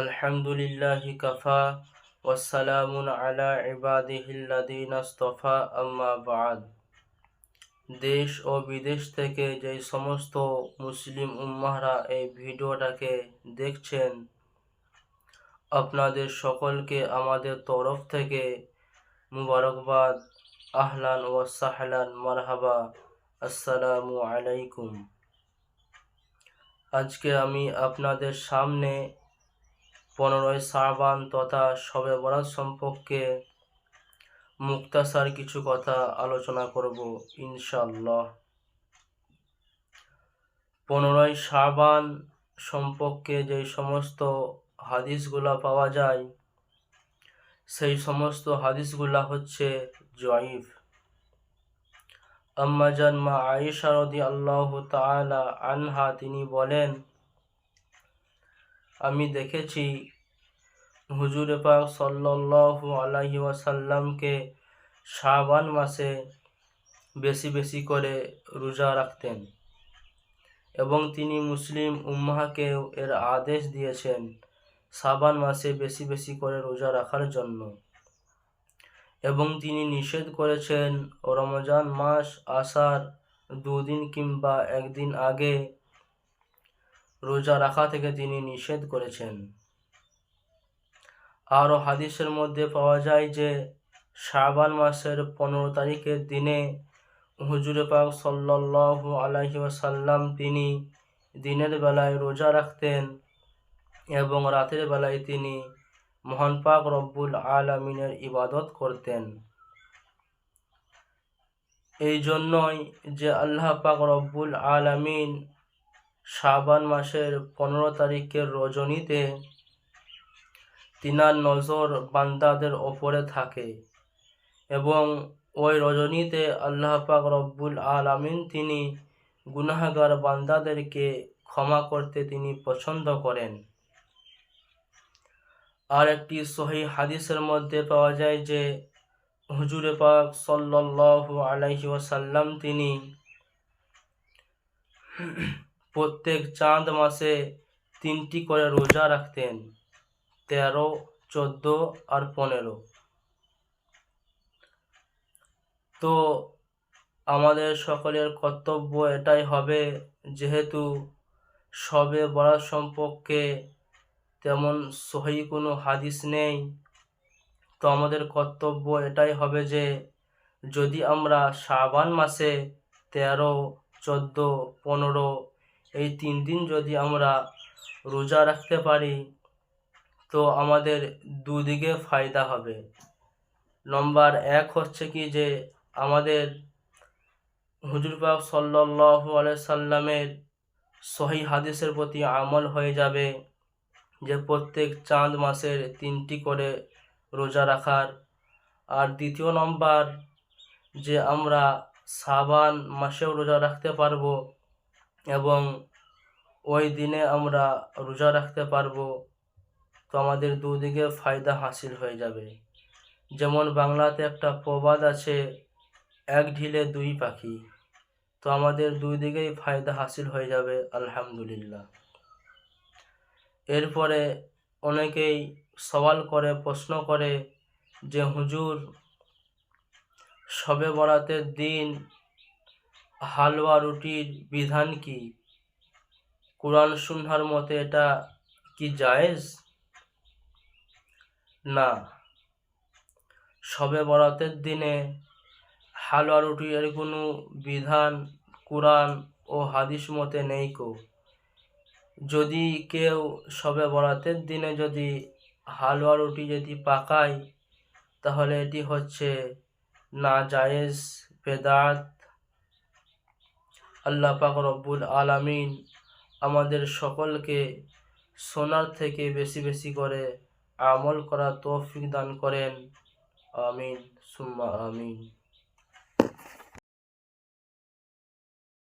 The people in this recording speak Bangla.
আলহামদুলিল্লাহ কাফা ওয়াসালামুন আলা ইবাদিহিল্লাদিন আস্তফা, আম্মা বাদ। দেশ ও বিদেশ থেকে যে সমস্ত মুসলিম উম্মাহরা এই ভিডিওটাকে দেখছেন, আপনাদের সকলকে আমাদের তরফ থেকে মুবারকবাদ, আহলান ও সাহলান, মারহাবা, আসসালামু আলাইকুম। আজকে আমি আপনাদের সামনে পনেরোই শ্রাবান তথা শবে বরাত সম্পর্কে মুক্তাসার কিছু কথা আলোচনা করব ইনশাল্লাহ পনেরোই শ্রাবান সম্পর্কে যে সমস্ত হাদিসগুলা পাওয়া যায়, সেই সমস্ত হাদিসগুলা হচ্ছে জয়ীফ। আম্মাজান মা আয়েশা রদি আল্লাহ তালা আনহা, তিনি বলেন আমি দেখেছি হুজুর পাক সাল্লাল্লাহু আলাইহি ওয়াসাল্লামকে শাবান মাসে বেশি বেশি করে রোজা রাখতেন এবং তিনি মুসলিম উম্মাহকেও এর আদেশ দিয়েছেন শাবান মাসে বেশি বেশি করে রোজা রাখার জন্য। এবং তিনি নিষেধ করেছেন, রমজান মাস আসার দুদিন কিংবা একদিন আগে রোজা রাখা থেকে তিনি নিষেধ করেছেন। আরও হাদিসের মধ্যে পাওয়া যায় যে, শাবান মাসের পনেরো তারিখের দিনে হুজুরে পাক সাল্লাহ আলহি ওয়াসাল্লাম তিনি দিনের বেলায় রোজা রাখতেন এবং রাতের বেলায় তিনি মহান পাক রব্বুল আলমিনের ইবাদত করতেন। এই জন্যই যে আল্লাহ পাক রব্বুল আলমিন শাবান মাসের পনেরো তারিখের রজনীতে তিনার নজর বান্দাদের ওপরে থাকে এবং ওই রজনীতে আল্লাহ পাক রব্বুল আলমিন তিনি গুনাহগার বান্দাদেরকে ক্ষমা করতে তিনি পছন্দ করেন। আর একটি সহি হাদিসের মধ্যে পাওয়া যায় যে, হুজুরে পাক সাল্লাহ আলাইহি ওয়াসাল্লাম তিনি প্রত্যেক চাঁদ মাসে তিনটি করে রোজা রাখতেন, তেরো, চোদ্দ আর পনেরো। তো আমাদের সকলের কর্তব্য এটাই হবে, যেহেতু সবে বরাত সম্পর্কে তেমন সহি কোনো হাদিস নেই, তো আমাদের কর্তব্য এটাই হবে যে, যদি আমরা শ্রাবান মাসে তেরো, চোদ্দ, পনেরো এই তিন দিন যদি আমরা রোজা রাখতে পারি, তো আমাদের দুদিকে ফায়দা হবে। নম্বর এক হচ্ছে কি যে, আমাদের হুজুরবাগ সাল্লাহ সাল্লামের সহি হাদিসের প্রতি আমল হয়ে যাবে যে প্রত্যেক চাঁদ মাসের তিনটি করে রোজা রাখার। আর দ্বিতীয় নম্বর যে আমরা সাবান মাসেও রোজা রাখতে পারব এবং ওই দিনে আমরা রোজা রাখতে পারব, তো আমাদের দুদিকে ফায়দা হাসিল হয়ে যাবে। যেমন বাংলাতে একটা প্রবাদ আছে, এক ঢিলে দুই পাখি। তো আমাদের দুই দিকেই ফায়দা হাসিল হয়ে যাবে, আলহামদুলিল্লাহ। এরপরে অনেকেই সওয়াল করে, প্রশ্ন করে যে, হুজুর, সবে বরাতের দিন হালুয়া রুটির বিধান কি? কোরআন সুন্নার মতে এটা কি জায়েজ? না। সবে বরাতের দিনে হালুয়া রুটির কোনো বিধান কোরআন ও হাদিস মতে নেই কো। যদি কেউ সবে বরাতের দিনে যদি হালুয়া রুটি যদি পাকায়, তাহলে এটি হচ্ছে না জায়েজ, বেদাত আল্লাহ পাক রব্বুল আলামিন আমাদের সকলকে সোনার থেকে বেশি বেশি করে আমল করা তৌফিক দান করেন। আমিন, সুম্মা আমিন।